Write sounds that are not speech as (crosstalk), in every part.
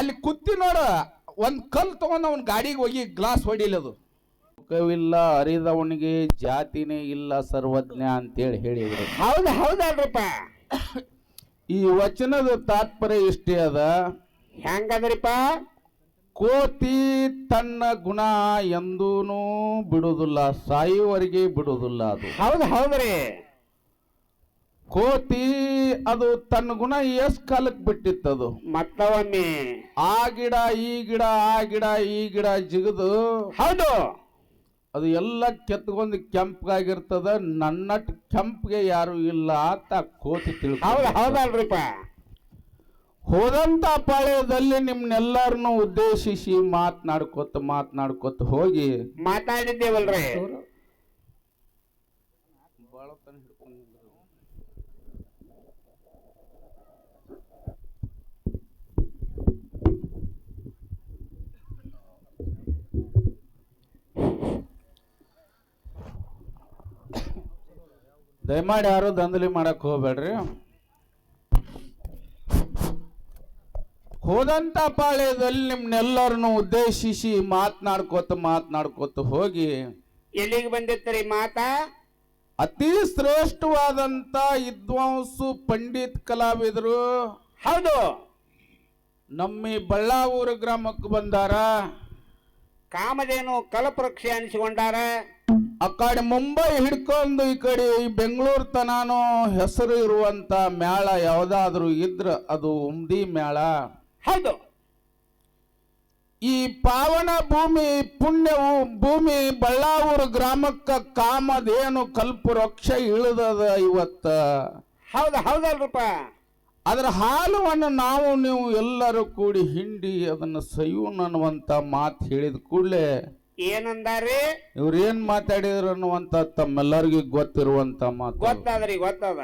ಅಲ್ಲಿ ಕುತ್ತಿ ನೋಡ ಒಂದ್ ಕಲ್ಲು ತಗೊಂಡ್ ಅವನ್ ಗಾಡಿಗೆ ಹೋಗಿ ಗ್ಲಾಸ್ ಹೊಡಿಲದು. ಸುಖವಿಲ್ಲ ಅರಿದವನಿಗೆ ಜಾತಿನೇ ಇಲ್ಲ ಸರ್ವಜ್ಞ ಅಂತೇಳಿ ಹೇಳಿದ್ರು. ಹೌದು ಹೌದಲ್ರಪ್ಪ ಈ ವಚನದ ತಾತ್ಪರ್ಯ ಇಷ್ಟೇ ಅದ? ಹೆಂಗದ್ರಿಪ್ಪ? ಕೋತಿ ತನ್ನ ಗುಣ ಎಂದೂನು ಬಿಡುವುದಿಲ್ಲ ಸಾಯುವರೆಗೆ ಬಿಡುವುದಿಲ್ಲ ಅದು. ಹೌದು ಹೌದ್ರಿ. ಕೋತಿ ಅದು ತನ್ನ ಗುಣ ಎಷ್ಟ್ ಕಾಲಕ್ಕೆ ಬಿಟ್ಟಿತ್ತದು? ಮತ್ತೊಮ್ಮೆ ಆ ಗಿಡ ಈ ಗಿಡ ಆ ಗಿಡ ಈ ಗಿಡ ಜಿಗದು. ಹೌದು. ಅದು ಎಲ್ಲ ಕೆತ್ಕೊಂಡು ಕೆಂಪಗಾಗಿರ್ತದ ನನ್ನಟ್ ಕೆಂಪ್ಗೆ ಯಾರು ಇಲ್ಲ ಅಂತ ಕೋತಿ ಹೌದು ತಿಳ್ಕೊಂಡು ಹೌದಲ್ರಿಪ್ಪ. ಹೋದಂತ ಪಾಳ್ಯದಲ್ಲಿ ನಿಮ್ನೆಲ್ಲರನ್ನು ಉದ್ದೇಶಿಸಿ ಮಾತನಾಡ್ಕೊತ ಮಾತನಾಡ್ಕೊತ ಹೋಗಿ. ಮಾತಾಡಿದ್ದೇವಲ್ರಿ. ದಯಮಾಡಿ ಯಾರು ದಂಧಲಿ ಮಾಡಕ್ ಹೋಗ್ಬೇಡ್ರಿ. ಹೋದಂತ ಪಾಳ್ಯದಲ್ಲಿ ನಿಮ್ನೆಲ್ಲರನ್ನು ಉದ್ದೇಶಿಸಿ ಮಾತನಾಡ್ಕೋತ ಮಾತನಾಡ್ಕೋತ ಹೋಗಿ ಎಲ್ಲಿಗೆ ಬಂದಿತ್ತರಿ ಮಾತಾ? ಅತಿ ಶ್ರೇಷ್ಠವಾದಂತ ವಿದ್ವಾಂಸು ಪಂಡಿತ್ ಕಲಾವಿದರು. ಹೌದು. ನಮ್ಮ ಈ ಬಳ್ಳಾವೂರು ಗ್ರಾಮಕ್ಕೆ ಬಂದಾರ. ಕಾಮಧೇನು ಕಲಪವೃಕ್ಷ ಅನಿಸಿಕೊಂಡಾರ? ಆ ಕಡೆ ಮುಂಬೈ ಹಿಡ್ಕೊಂಡು ಈ ಕಡೆ ಈ ಬೆಂಗಳೂರು ತನಾನು ಹೆಸರು ಇರುವಂತ ಮೇಳ ಯಾವ್ದಾದ್ರು ಇದ್ರ ಅದು ಉಮ್ದಿ ಮೇಳ ಹೌದು. ಈ ಪಾವನ ಭೂಮಿ ಪುಣ್ಯವು ಭೂಮಿ ಬಳ್ಳಾವೂರು ಗ್ರಾಮಕ್ಕ ಕಾಮದೇನು ಕಲ್ಪ ರೊಕ್ಷ ಇಳಿದದ ಇವತ್ತ. ಹೌದು ಹೌದಲ್ರಪ್ಪ. ಅದರ ಹಾಲುವನ್ನು ನಾವು ನೀವು ಎಲ್ಲರೂ ಕೂಡಿ ಹಿಂಡಿ ಅದನ್ನು ಸಯೂನ್ ಅನ್ನುವಂಥ ಮಾತು ಹೇಳಿದ ಕೂಡಲೇ ಏನಂದಾರಿ? ಇವ್ರು ಏನ್ ಮಾತಾಡಿದ್ರು ಅನ್ನುವಂತ ತಮ್ಮೆಲ್ಲರಿಗೂ ಗೊತ್ತಿರುವಂತ ಮಾತು. ಗೊತ್ತಾದ್ರಿ ಗೊತ್ತದ.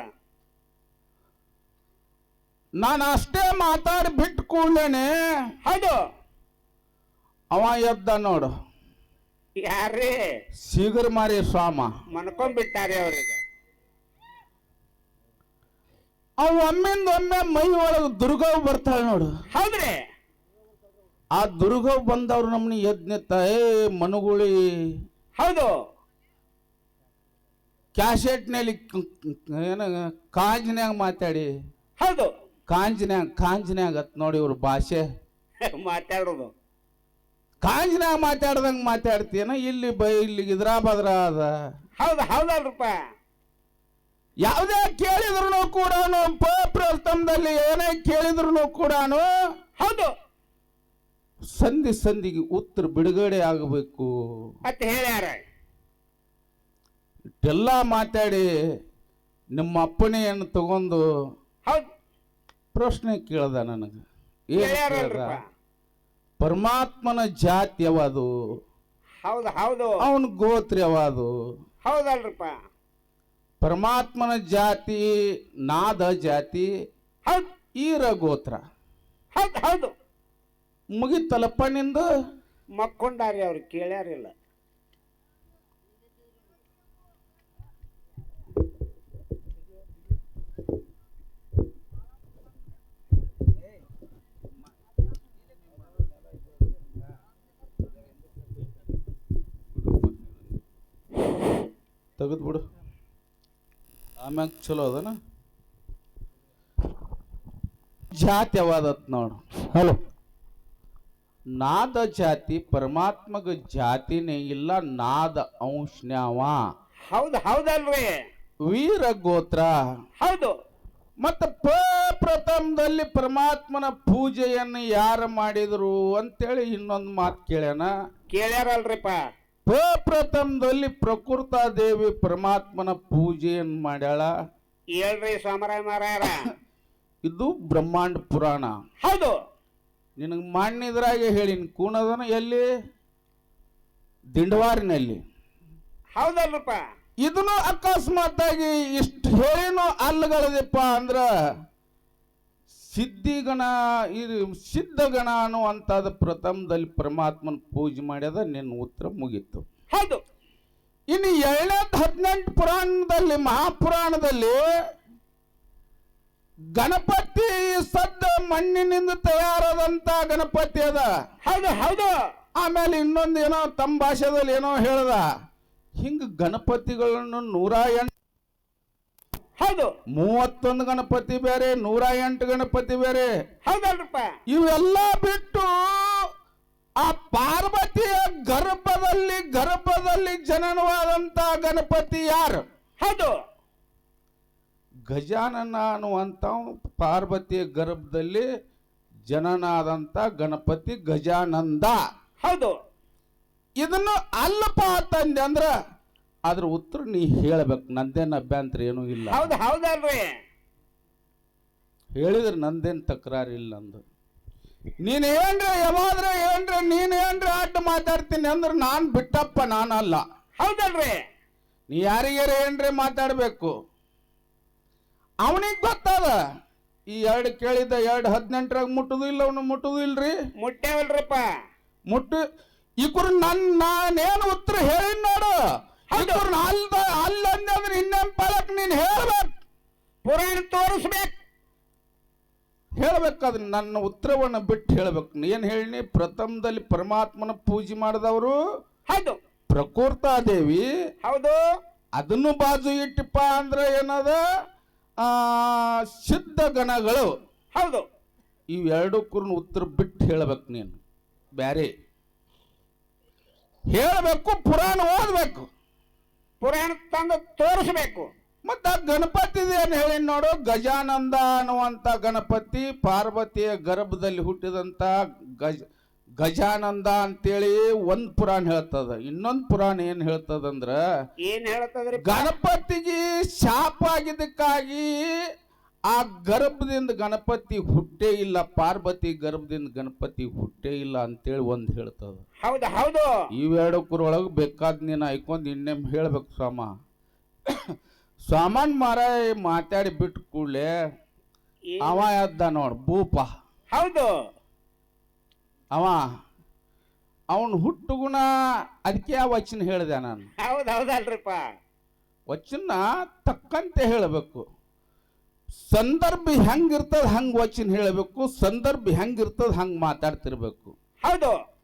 ನಾನು ಅಷ್ಟೇ ಮಾತಾಡಿ ಬಿಟ್ಟು ಕೂಡಲೇನೆ. ಹೌದು. ಅವ ಎದ್ದ ನೋಡು. ಯಾರೇ ಸೀಗರ್ ಮಾರಿ ಸ್ವಾಮ. ಮನ್ಕೊಂಡ್ಬಿಟ್ಟಾರೆ ಅವ್ರಿಗೆ. ಅವ ಒಮ್ಮಿಂದ ಒಮ್ಮೆ ಮೈ ಒಳಗೆ ದುರ್ಗವ್ ಬರ್ತಾಳೆ ನೋಡು. ಹೌದ್ರಿ. ಆ ದುರ್ಗ ಬಂದವ್ರು ನಮ್ಮನ್ನ ಯಜ್ಞ ಏ ಮನುಗುಳಿ ಹೌದು. ಕ್ಯಾಸೆಟ್ನಲ್ಲಿ ಏನ ಕಾಂಜಿನ್ಯಾಗ ಮಾತಾಡಿ. ಹೌದು. ಕಾಂಜಿನ್ಯಾಗ ಕಾಂಜಿನ್ಯಾಗ ನೋಡಿ ಇವ್ರ ಭಾಷೆ. (laughs) ಮಾತಾಡೋದು. ಕಾಂಜಿನ್ಯಾಗ ಮಾತಾಡ್ದಂಗ ಮಾತಾಡ್ತೀನ ಇಲ್ಲಿ ಬೈ ಇಲ್ಲಿ ಇದ್ರಾ ಬದ್ರ ಅದ. ಹೌದು ಹೌದಲ್ರಪ್ಪ. ಯಾವುದೇ ಕೇಳಿದ್ರು ಕೂಡ ಪ್ರಸ್ತಮದಲ್ಲಿ ಏನೇ ಕೇಳಿದ್ರು ಕೂಡ ಹೌದು. ಸಂಧಿ ಸಂಧಿಗೆ ಉತ್ತರ ಬಿಡುಗಡೆ ಆಗಬೇಕು. ಅಂತ ಹೇಳ್ಯಾರ? ಇಟ್ಟೆಲ್ಲ ಮಾತಾಡಿ ನಿಮ್ಮ ಅಪ್ಪಣೆಯನ್ನು ತಗೊಂಡು ಹೌದು. ಪ್ರಶ್ನೆ ಕೇಳ್ದ ನನಗೆ. ಪರಮಾತ್ಮನ ಜಾತಿ ಯಾವುದು? ಹೌದು ಹೌದು. ಅವನ ಗೋತ್ರ ಯಾವುದು? ಹೌದಲ್ರಪ್ಪ. ಪರಮಾತ್ಮನ ಜಾತಿ ನಾದ ಜಾತಿ ಹೌದು. ಈರ ಗೋತ್ರ. ಹೌದು ಹೌದು. ಮುಗಿತಲ್ಲಪ್ಪ ನಿಂದು ಮಕ್ಕೊಂಡಾರಿ ಅವ್ರು ಕೇಳ್ಯಾರಿಲ್ಲ. ತೆಗೆದು ಬಿಡು. ಆಮ್ಯಾಗ ಚಲೋ ಅದನ? ಜಾತಿ ಯಾವಾದತ್ ನೋಡು. ಹಲೋ. ನಾದ ಜಾತಿ ಪರಮಾತ್ಮಗ ಜಾತಿನೇ ಇಲ್ಲ ನಾದ ಅಂಶನ್ಯಾವ. ಹೌದು ಹೌದಲ್ರಿ ವೀರ ಗೋತ್ರ. ಹೌದು. ಮತ್ತ ಪ ಪ್ರಥಮದಲ್ಲಿ ಪರಮಾತ್ಮನ ಪೂಜೆಯನ್ನು ಯಾರು ಮಾಡಿದ್ರು ಅಂತೇಳಿ ಇನ್ನೊಂದು ಮಾತು ಕೇಳ್ಯಾನ. ಕೇಳ್ಯಾರಲ್ರಿಪ್ಪ. ಪ ಪ್ರಥಮದಲ್ಲಿ ಪ್ರಕೃತ ದೇವಿ ಪರಮಾತ್ಮನ ಪೂಜೆಯನ್ನು ಮಾಡ್ಯಾಳ. ಹೇಳ್ರಿ ಸಾಮರಾಯ ಮಾರಾಯರ ಇದು ಬ್ರಹ್ಮಾಂಡ ಪುರಾಣ. ಹೌದು. ನಿನಗೆ ಮಣ್ಣಿದ್ರಾಗೆ ಹೇಳಿನ ಕೂಣದನ ಎಲ್ಲಿ? ದಿಂಡವಾರಿನಲ್ಲಿ. ಹೌದಲ್ಲಪ್ಪ ಇದನ್ನು ಅಕಸ್ಮಾತ್ ಆಗಿ ಇಷ್ಟು ಹೇಳಿನೂ ಅಲ್ಲಗಳದಪ್ಪ ಅಂದ್ರ ಸಿದ್ಧಿಗಣ ಇದು ಸಿದ್ಧಗಣ ಅನ್ನುವಂಥದ್ದು ಪ್ರಥಮದಲ್ಲಿ ಪರಮಾತ್ಮನ ಪೂಜೆ ಮಾಡ್ಯದ ನಿನ್ನ ಉತ್ತರ ಮುಗೀತು. ಹೌದು. ಇನ್ನು ಎರಡನೇ ಹದಿನೆಂಟು ಪುರಾಣದಲ್ಲಿ ಮಹಾಪುರಾಣದಲ್ಲಿ ಗಣಪತಿ ಸದ್ದ ಮಣ್ಣಿನಿಂದ ತಯಾರಾದಂತ ಗಣಪತಿ ಅದ. ಹೌದು ಹೌದು. ಆಮೇಲೆ ಇನ್ನೊಂದು ಏನೋ ತಮ್ಮ ಭಾಷೆದಲ್ಲಿ ಏನೋ ಹೇಳ್ದ. ಹಿಂಗ ಗಣಪತಿಗಳನ್ನು ನೂರ ಎಂಟು ಹೌದು. ಮೂವತ್ತೊಂದು ಗಣಪತಿ ಬೇರೆ ನೂರ ಎಂಟು ಗಣಪತಿ ಬೇರೆ. ಹೌದಲ್ರಪ್ಪ. ಇವೆಲ್ಲ ಬಿಟ್ಟು ಆ ಪಾರ್ವತಿಯ ಗರ್ಭದಲ್ಲಿ ಗರ್ಭದಲ್ಲಿ ಜನನವಾದಂತ ಗಣಪತಿ ಯಾರು? ಹೌದು. ಗಜಾನನ ಅನ್ನುವಂಥ ಪಾರ್ವತಿಯ ಗರ್ಭದಲ್ಲಿ ಜನನಾದಂಥ ಗಣಪತಿ ಗಜಾನಂದ. ಹೌದು. ಇದನ್ನು ಅಲ್ಲಪ್ಪ ತಂದೆ ಅಂದ್ರೆ ಅದ್ರ ಉತ್ತರ ನೀ ಹೇಳ್ಬೇಕು ನಂದೇನು ಅಭ್ಯಂತರ ಏನೂ ಇಲ್ಲ. ಹೌದು ಹೌದಲ್ರಿ ಹೇಳಿದ್ರೆ ನಂದೇನ್ ತಕರಾರಿಲ್ಲ ಅಂದು. ನೀನು ಏನ್ರ ಯಾವಾದ್ರೆ ಏನ್ರ ನೀನು ಏನ್ರ ಅಡ್ಡ ಮಾತಾಡ್ತೀನಿ ಅಂದ್ರೆ ನಾನು ಬಿಟ್ಟಪ್ಪ ನಾನಲ್ಲ. ಹೌದಲ್ರಿ ನೀ ಯಾರಿಗಾರ ಏನ್ರ ಮಾತಾಡ್ಬೇಕು? ಅವನಿಗೆ ಗೊತ್ತದ ಈ ಎರಡು ಕೇಳಿದ ಎರಡು ಹದಿನೆಂಟರಾಗ ಮುಟ್ಟುದು ಇಲ್ಲ ಅವನು ಮುಟ್ಟುದು ಇಲ್ರಿ? ಮುಟ್ಟೇವಲ್ರಪ್ಪ. ಮುಟ್ಟು ಇಕ್ರು ನನ್ ನಾನೇನು ಉತ್ತರ ಹೇಳಿ ನೋಡು. ಇಕ್ರು ಅಲ್ದ ಅಲ್ಲ ಅಂದ್ರೆ ಇನ್ನೇನ್ ಪಾಲಕ್ ನೀನ್ ಹೇಳ್ಬೇಕು? ಪುರಾಣ ತೋರಿಸ್ಬೇಕು. ಹೇಳ್ಬೇಕಾದ್ರೆ ನನ್ನ ಉತ್ತರವನ್ನು ಬಿಟ್ಟು ಹೇಳ್ಬೇಕು. ಏನ್ ಹೇಳಿ ಪ್ರಥಮದಲ್ಲಿ ಪರಮಾತ್ಮನ ಪೂಜೆ ಮಾಡಿದವರು ಹೌದು. ಪ್ರಕೃತಾದೇವಿ. ಹೌದು. ಅದನ್ನು ಬಾಜು ಇಟ್ಟಿಪ್ಪ ಅಂದ್ರೆ ಏನದ? ಸಿದ್ಧ ಗಣಗಳು ಹೌದು. ಇವೆರಡಕ್ಕೂ ಉತ್ತರ ಬಿಟ್ಟು ಹೇಳಬೇಕು ನೀನು. ಬ್ಯಾರೆ. ಹೇಳಬೇಕು ಪುರಾಣ ಓದಬೇಕು. ಪುರಾಣ ತಂದು ತೋರಿಸ್ಬೇಕು. ಆ ಗಣಪತಿ ಏನು ಹೇಳಿ ನೋಡು ಗಜಾನಂದ ಅನ್ನುವಂತ ಗಣಪತಿ ಪಾರ್ವತಿಯ ಗರ್ಭದಲ್ಲಿ ಹುಟ್ಟಿದಂತ ಗಜ ಗಜಾನಂದ ಅಂತೇಳಿ ಒಂದ್ ಪುರಾಣ ಹೇಳ್ತದ. ಇನ್ನೊಂದ್ ಪುರಾಣ ಏನ್ ಹೇಳ್ತದಂದ್ರ ಏನ್ ಹೇಳ್ತದ ಗಣಪತಿಗೆ ಶಾಪ ಆಗಿದ್ದಕ್ಕಾಗಿ ಆ ಗರ್ಭದಿಂದ ಗಣಪತಿ ಹುಟ್ಟೇ ಇಲ್ಲ ಪಾರ್ವತಿ ಗರ್ಭದಿಂದ ಗಣಪತಿ ಹುಟ್ಟೇ ಇಲ್ಲ ಅಂತೇಳಿ ಒಂದ್ ಹೇಳ್ತದ. ಹೌದು ಹೌದು. ಇವೆರಡಕ್ಕರೊಳಗೆ ಬೇಕಾದ್ ನೀನು ಐಕೊಂಡ್ ಇನ್ನೇಮ್ ಹೇಳ್ಬೇಕು ಸ್ವಾಮ. ಸ್ವಾಮನ್ ಮಾರ ಮಾತಾಡಿ ಬಿಟ್ಟು ಕೂಡಲೇ ಅವ ಎದ್ದ ನೋಡ್ ಭೂಪ. ಹೌದು. ಅವ ಹುಟ್ಟು ಗುಣ ಅದಕ್ಕೆ ಆ ವಚನ ಹೇಳಿದೆ ನಾನು. ಹೌದು ಹೌದಲ್ರಿಪ್ಪ. ವಚನ ತಕ್ಕಂತೆ ಹೇಳಬೇಕು. ಸಂದರ್ಭ ಹೆಂಗಿರ್ತದ ಹಂಗ್ ವಚನ ಹೇಳಬೇಕು ಸಂದರ್ಭ ಹೆಂಗಿರ್ತದ ಹಂಗ್ ಮಾತಾಡ್ತಿರ್ಬೇಕು. ಹೌದು.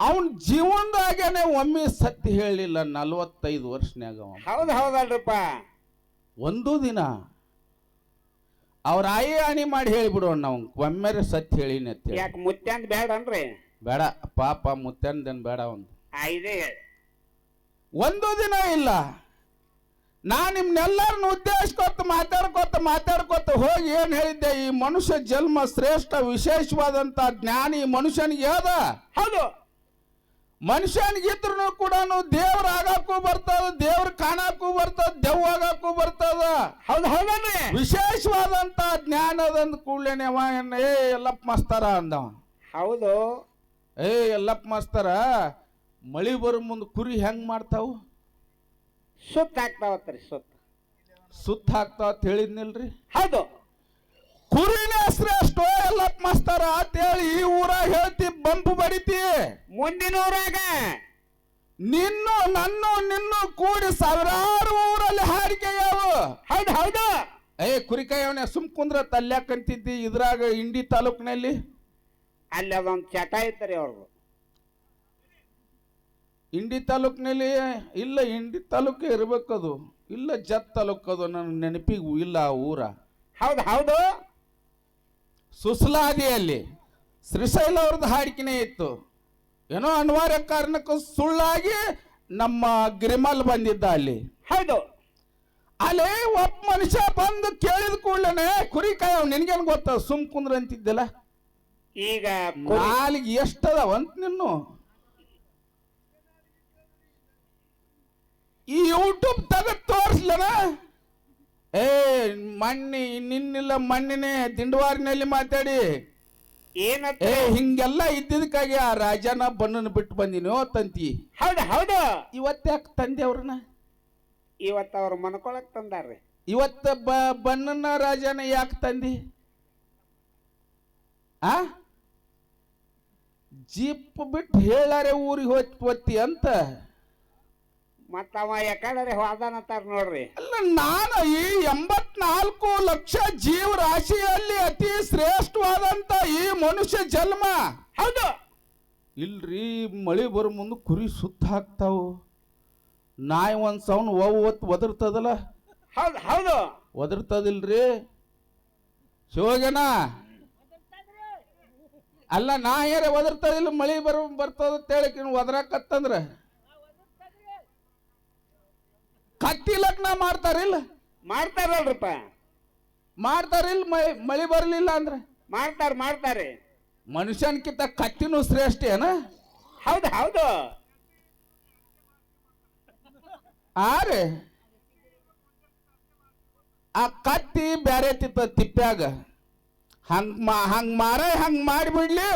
ಅವನ್ ಜೀವನದಾಗೇನೆ ಒಮ್ಮೆ ಸತ್ಯ ಹೇಳಿಲ್ಲ ನಲ್ವತ್ತೈದು ವರ್ಷನ್ಯಾಗ ಹೌದು ಹೌದಲ್ರಿಪ್ಪ. ಒಂದು ದಿನ ಅವ್ರ ಆಯಿ ಆಣಿ ಮಾಡಿ ಹೇಳಿಬಿಡೋಣ ನಾವು. ಒಮ್ಮೆರೆ ಸತ್ಯ ಹೇಳಿನಿ ಅಂತ ಹೇಳಿ. ಯಾಕೆ ಮುತ್ಯಾಂದ್ ಬೇಡನ್ರಿ ಬೇಡ ಪಾಪ ಮುತ್ತಂದನ್ ಬೇಡ ಒಂದು ಆ, ಇದೇ ಒಂದು ದಿನ ಇಲ್ಲ. ನಾ ನಿಮ್ನೆಲ್ಲರನ್ನ ಉದ್ದೇಶಕೊತ್ತ ಮಾತಾಡ್ಕೊತ ಮಾತಾಡ್ಕೊತ ಹೋಗಿ ಏನು ಹೇಳಿದ್ದೆ? ಈ ಮನುಷ್ಯ ಜನ್ಮ ಶ್ರೇಷ್ಠ ವಿಶೇಷವಾದಂತ ಜ್ಞಾನಿ ಮನುಷ್ಯನಿಗೆ ಯಾವ್ದ ಹೌದು. ಮನುಷ್ಯನಿಗಿದ್ರು ಕೂಡ ದೇವ್ರ ಆಗಾಕು ಬರ್ತದ ದೇವ್ರ ಕಾಣಾಕು ಬರ್ತದ ದೆವ್ವ ಆಗಾಕು ಬರ್ತದ. ಹೌದು ವಿಶೇಷವಾದಂತ ಜ್ಞಾನದಂದ ಕೂಡಲೇ ಅವ ಏ ಎಲ್ಲಪ್ಪ ಮಸ್ತಾರ ಅಂದವ. ಹೌದು. ಏ ಎಲ್ಲಪ್ಪ ಮಸ್ತಾರ ಮಳಿ ಬರೋ ಮುಂದೆ ಕುರಿ ಹೆಂಗ್ ಮಾಡ್ತಾವು? ಸುತ್ತ ಹಾಕ್ತಾವತ್ರಿ ಸುತ್ತ. ಸುತ್ತ ಹಾಕ್ತಾವ ಅಂತ ಹೇಳಿದ್ನಿಲ್ರಿ? ಹೌದು. ಕುರಿನೇ ಶ್ರೇಷ್ಠ ಎಲ್ಲಪ್ಪ ಮಸ್ತಾರ ಅಂತೇಳಿ ಈ ಊರಾಗ ಹೇಳ್ತಿ ಬಂಪು ಬಡಿತಿ. ಮುಂದಿನ ಊರಾಗ ನಿನ್ನು ನನ್ನ ನಿನ್ನು ಕೂಡಿ ಸಾವಿರಾರು ಊರಲ್ಲಿ ಹಾಡಿಕೆ ಯಾವ ಹೌದು ಹೌದು. ಏ ಕುರಿಕಾಯವನೇ ಸುಮ್ ಕುಂದ್ರ ತಲ್ಯಾಕಂತಿದ್ದಿ ಇದ್ರಾಗ ಇಂಡಿ ತಾಲೂಕಿನಲ್ಲಿ? ಅಲ್ಲಿ ಅದೊಂದು ಚಟ ಐತ್ರಿ ಅವ್ರದ್ದು ಇಂಡಿ ತಾಲೂಕಿನಲ್ಲಿ ಇಲ್ಲ ಇಂಡಿ ತಾಲೂಕು ಇರ್ಬೇಕದು. ಇಲ್ಲ ಜತ್ ತಾಲೂಕದು ನನ್ನ ನೆನಪಿಗೂ ಇಲ್ಲ ಆ ಊರ. ಹೌದು ಹೌದು. ಸುಸಲಾದಿಯಲ್ಲಿ ಶ್ರೀಶೈಲ ಅವ್ರದ್ದು ಹಾಡಿಕೆನೇ ಇತ್ತು. ಏನೋ ಅನಿವಾರ್ಯ ಕಾರಣಕ್ಕೂ ಸುಳ್ಳಾಗಿ ನಮ್ಮ ಗ್ರಿಮಲ್ ಬಂದಿದ್ದ ಅಲ್ಲಿ. ಹೌದು. ಅಲ್ಲಿ ಒಬ್ಬ ಮನುಷ್ಯ ಬಂದು ಕೇಳಿದ ಕೂಡಲೇ ಕುರಿ ಕಾಯವ್ ನಿನ್ಗೇನು ಗೊತ್ತ? ಸುಮ್ ಕುಂದ್ರ ಅಂತಿದ್ದಲ್ಲ? ಈಗ ಕಾಲಿಗೆ ನಾಲಿಗೆ ಎಷ್ಟದಾವ ಅಂತ ನಿನ್ನು? ಈ ಯೂಟ್ಯೂಬ್ ತೆಗೆದು ತೋರಿಸ್ಲನ? ಏ ಮಣ್ಣಿ ನಿನ್ನಿಲ್ಲ ಮಣ್ಣಿನೇ ದಿಂಡವಾರಿನಲ್ಲಿ ಮಾತಾಡಿ. ಏನತ್ತ? ಏ ಹಿಂಗೆಲ್ಲ ಇದ್ದಿದ್ದಕ್ಕಾಗಿ ಆ ರಾಜನ ಬಣ್ಣನ ಬಿಟ್ಟು ಬಂದಿನೋ ತಂತಿ. ಹೌದು ಹೌದು. ಇವತ್ತ್ಯಾಕೆ ತಂದೆ ಅವ್ರನ್ನ? ಇವತ್ತು ಅವ್ರು ಮನ್ಕೊಳಕ್ ತಂದಾರ್ರಿ. ಇವತ್ತ ಬ ಬಣ್ಣನ ರಾಜನ ಯಾಕೆ ತಂದಿ? ಆ? ಜೀಪ್ ಬಿಟ್ಟು ಹೇಳಾರೆ ಊರಿಗೆ ಹೋತ್ ಒತ್ತಿ ಅಂತ. ಮತ್ತ ಅವ ಯಾಕಂದ್ರೆ ಹೋದಾನಂತಾರ ನೋಡ್ರಿ. ಅಲ್ಲ ನಾನು ಈ ಎಂಬತ್ನಾಲ್ಕು ಲಕ್ಷ ಜೀವರಾಶಿಯಲ್ಲಿ ಅತಿ ಶ್ರೇಷ್ಠವಾದಂತ ಈ ಮನುಷ್ಯ ಜನ್ಮ. ಹೌದು. ಇಲ್ರಿ ಮಳಿ ಬರು ಮುಂದೆ ಕುರಿ ಸುತ್ತ ಹಾಕ್ತಾವ. ನಾಯಿ ಒಂದ್ ಸೌನ್ ಒತ್ತು ಒದರ್ತದಲ್ಲ? ಹೌದು ಹೌದು. ಒದರ್ತದಿಲ್ರಿ? ಶಿವಗನ ಅಲ್ಲ ನಾ ಯಾರೇ ಒದರ್ತದಿಲ್ಲ ಮಳಿ ಬರ್ ಬರ್ತದ ತೇಳಕಿನ ಒದರಾಕತ್ತಂದ್ರ? ಕತ್ತಿ ಲಗ್ನ ಮಾಡ್ತಾರಿಲ್ಲ ಮಾಡ್ತಾರಲ್ರಪ್ಪ. ಮಾಡ್ತಾರಿಲ್ಲ ಮಳಿ ಮಳಿ ಬರಲಿಲ್ಲ ಅಂದ್ರೆ? ಮಾಡ್ತಾರ ಮಾಡ್ತಾರೆ. ಮನುಷ್ಯನ್ಕಿಂತ ಕತ್ತಿನೂ ಶ್ರೇಷ್ಠ ಏನ? ಹೌದು ಹೌದು. ಆರೆ ಆ ಕತ್ತಿ ಬ್ಯಾರೆ ತಿತ್ತ ತಿಪ್ಪ್ಯಾಗ. ಹಂಗ್ ಮಾ ಹಂಗ್ ಮಾರ ಹಂಗ್ ಮಾಡಿಬಿಡ್ಲಿ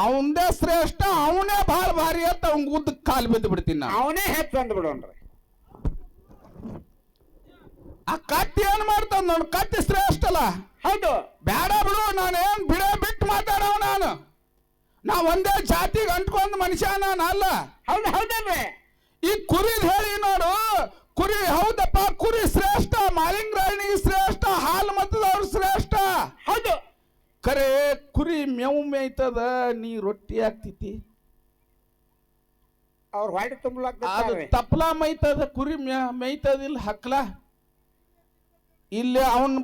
ಅವಂದೇ ಶ್ರೇಷ್ಠ ಅವನೇ ಭಾಳ ಭಾರಿ ಅಂತ ಅವ್ನ ಉದ್ದ ಕಾಲು ಬಿದ್ದು ಬಿಡ್ತೀನಿ ಅವನೇ ಹೆಚ್ಚು ಅಂದ್ ಬಿಡೋಣ್ರಿ ಆ ಕತ್ತಿ ಏನ್ ಮಾಡ್ತಾನ ನನ್ ಕತ್ತಿ ಶ್ರೇಷ್ಠ ಅಲ್ಲ. ಹೌದು. ಬೇಡ ಬಿಡು ನಾನು ಏನ್ ಬಿಡೇ ಬಿಟ್ಟು ಮಾತಾಡವ ನಾನು. ನಾ ಒಂದೇ ಜಾತಿಗೆ ಅಂಟ್ಕೊಂಡ್ ಮನುಷ್ಯ ನಾನು ಅಲ್ಲ. ಹೌದು ಹೌದಲ್ರಿ ಈ ಕುರಿ ಹೇಳಿ ನೋಡು. ಕುರಿ ಹೌದಪ್ಪ ಕುರಿ ಶ್ರೇಷ್ಠ ಮಾಲಿಂಗರಾಯಣಿ ಶ್ರೇಷ್ಠ ಹಾಲು ಮತದವ್ರು ಶ್ರೇಷ್ಠ. ಹೌದು. ಕರೆ ಕುರಿ ಮೇವು ಮೇಯ್ತದ ನೀ ರೊಟ್ಟಿ ಆಗ್ತೈತಿ. ಅವ್ರ ಹೊಟ್ಟೆ ಅದು ತಪ್ಪಲ ತಪ್ಲ ಮೈತದ ಕುರಿ ಮೇ- ಮೇಯ್ತದಿಲ್ಲ ಹಕ್ಲ. ಇಲ್ಲಿ ಅವನ್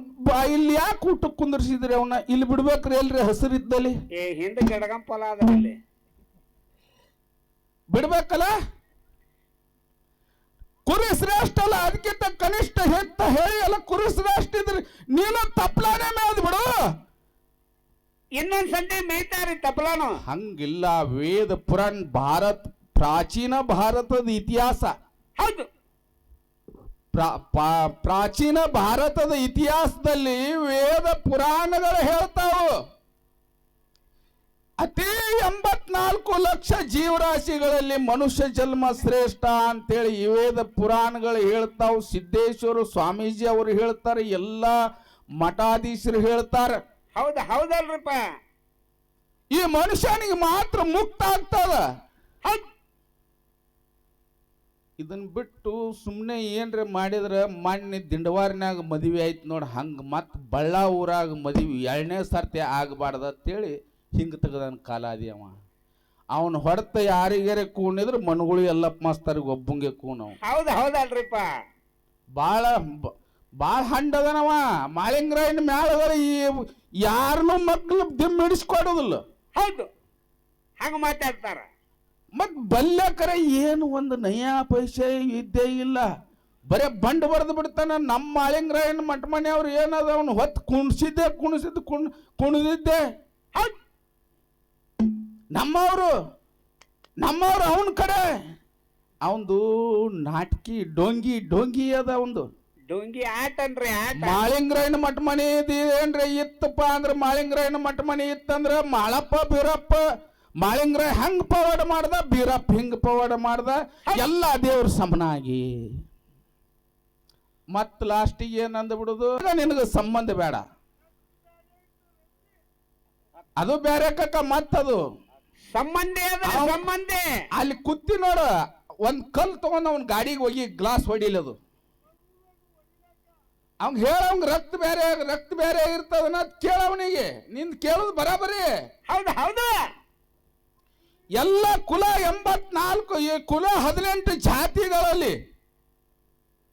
ಇಲ್ಲಿ ಯಾಕೆ ಊಟ ಕುಂದರ್ಸಿದ್ರಿ ಅವನ? ಇಲ್ಲಿ ಬಿಡ್ಬೇಕ್ರಿ ಎಲ್ರಿ ಹಸಿರಿದ್ದಲ್ಲಿ. ಏ ಹಿಂದೆ ಕೆಡಗಂಪಲ ಅದ್ರಲ್ಲಿ ಬಿಡ್ಬೇಕಲ್ಲ? ಕುರಿ ಶ್ರೇಷ್ಠ ಅಲ್ಲ ಅದಕ್ಕಿಂತ ಕನಿಷ್ಠ ಹೆತ್ತ ಹೇಳಿ ಅಲ್ಲ ಕುರಿ ಶ್ರೇಷ್ಠ ಇದ್ರಿ. ನೀನು ತಪ್ಲಾನೇ ಮೇದ್ ಬಿಡು. ಇನ್ನೊಂದ್ ಸಂಜೆ ಮೇಯ್ತಾರಿ ತಪ್ಲಾನು. ಹಂಗಿಲ್ಲ ವೇದ ಪುರಾಣ ಭಾರತ್ ಪ್ರಾಚೀನ ಭಾರತದ ಇತಿಹಾಸ. ಹೌದು. ಪ್ರಾಚೀನ ಭಾರತದ ಇತಿಹಾಸದಲ್ಲಿ ವೇದ ಪುರಾಣಗಳು ಹೇಳ್ತಾವು. ಅತಿ ಎಂಬತ್ನಾಲ್ಕು ಲಕ್ಷ ಜೀವರಾಶಿಗಳಲ್ಲಿ ಮನುಷ್ಯ ಜನ್ಮ ಶ್ರೇಷ್ಠ ಅಂತೇಳಿ ಈ ವೇದ ಪುರಾಣಗಳು ಹೇಳ್ತಾವು. ಸಿದ್ದೇಶ್ವರ ಸ್ವಾಮೀಜಿ ಅವರು ಹೇಳ್ತಾರೆ ಎಲ್ಲ ಮಠಾಧೀಶರು ಹೇಳ್ತಾರೆ. ಹೌದು ಹೌದಲ್ರಿಪ್ಪ. ಈ ಮನುಷ್ಯನಿಗೆ ಮಾತ್ರ ಮುಕ್ತ ಆಗ್ತದ. ಇದನ್ನ ಬಿಟ್ಟು ಸುಮ್ಮನೆ ಏನ್ರ ಮಾಡಿದ್ರೆ ಮಣ್ಣಿ ದಿಂಡವಾರಿನಾಗ ಮದುವೆ ಆಯ್ತು ನೋಡಿ ಹಂಗೆ ಮತ್ತೆ ಬಳ್ಳ ಊರಾಗ ಮದುವೆ ಎರಡನೇ ಸರ್ತಿ ಆಗಬಾರ್ದು ಅಂತೇಳಿ ಹಿಂಗೆ ತೆಗ್ದನ್ ಕಾಲಾದಿ ಅವ. ಅವನು ಹೊಡೆತ ಯಾರಿಗಾರೆ ಕೂಣಿದ್ರೆ ಮನುಗಳು ಎಲ್ಲ ಮಸ್ತರಿಗೆ ಒಬ್ಬಂಗೆ ಕೂನವ ಹೌದು ಹೌದಲ್ರಿಪ್ಪ. ಭಾಳ ಭಾಳ ಹಂಡದನವ. ಮಾಳಿಂಗರಾಯನ ಮ್ಯಾಳದರ ಈ ಯಾರನ್ನೂ ಮಕ್ಕಳು ದಿಮ್ಮಿಡಿಸ್ಕೊಡೋದಿಲ್ಲ ಹೌದು. ಹಂಗ ಮಾತಾಡ್ತಾರ. ಮತ್ ಬಲ್ಯಕರ ಏನು ಒಂದು ನಯಾ ಪೈಸೆ ಇದ್ದೇ ಇಲ್ಲ. ಬರೇ ಬಂಡ್ ಬರೆದು ಬಿಡ್ತಾನೆ ನಮ್ಮ ಮಾಳಿಂಗರಾಯನ ಮಠಮಣಿ ಅವ್ರು ಏನದ ಅವನು ಹೊತ್ತು ಕುಣಿಸಿದ್ದೆ ಕುಣಿಸಿದ್ದು ಕುಣ್ ಕುಣಿದಿದ್ದೆ. ನಮ್ಮವರು ನಮ್ಮವರು ನಮ್ಮವ್ರು ಅವನ ಕಡೆ. ಅವಂದು ನಾಟಕಿ ಡೊಂಗಿ ಡೊಂಗಿ ಅದ ಅವಂದು. ಡೊಂಗಿ ಆಟನ್ರಿ ಮಾಳಿಂಗ್ರಾಯನ ಮಠ ಮನೆ ಇದೇನ್ರಿ ಇತ್ತಪ್ಪ ಅಂದ್ರೆ ಮಾಳಿಂಗ್ರಾಯನ ಮಠ ಮನೆ ಇತ್ತಂದ್ರೆ ಮಾಳಪ್ಪ ಬೀರಪ್ಪ ಮಾಳಿಂಗರಾಯ ಹೆಂಗ್ ಪವಾಡ ಮಾಡ್ದ? ಬೀರಪ್ಪ ಹಿಂಗ್ ಪವಾಡ ಮಾಡ್ದ? ಎಲ್ಲ ದೇವ್ರ ಸಮನಾಗಿ. ಮತ್ ಲಾಸ್ಟಿಗೆ ಏನಂದ ಬಿಡುದು? ನಿನಗೆ ಸಂಬಂಧ ಬೇಡ. ಅದು ಬೇರೆ ಕಕ್ಕ ಮತ್ತದು ಸಂಬಂಧಿ ಅದ ಸಂಬಂಧಿ. ಅಲ್ಲಿ ಕುತ್ತಿ ನೋಡ ಒಂದ್ ಕಲ್ ತಗೊಂಡ್ ಅವನ್ ಗಾಡಿಗೆ ಹೋಗಿ ಗ್ಲಾಸ್ ಹೊಡಿಲದು ಅವ್ನ್ ಹೇಳವಂಗ ರಕ್ತ ಬೇರೆ ರಕ್ತ ಬೇರೆ ಇರ್ತದನ ಕೇಳವನಿಗೆ ನಿನ್ ಕೇಳುದು ಬರಾಬರಿ. ಹೌದು ಹೌದು. ಎಲ್ಲ ಕುಲ ಎಂಬತ್ನಾಲ್ಕು ಈ ಕುಲ ಹದಿನೆಂಟು ಜಾತಿಗಳಲ್ಲಿ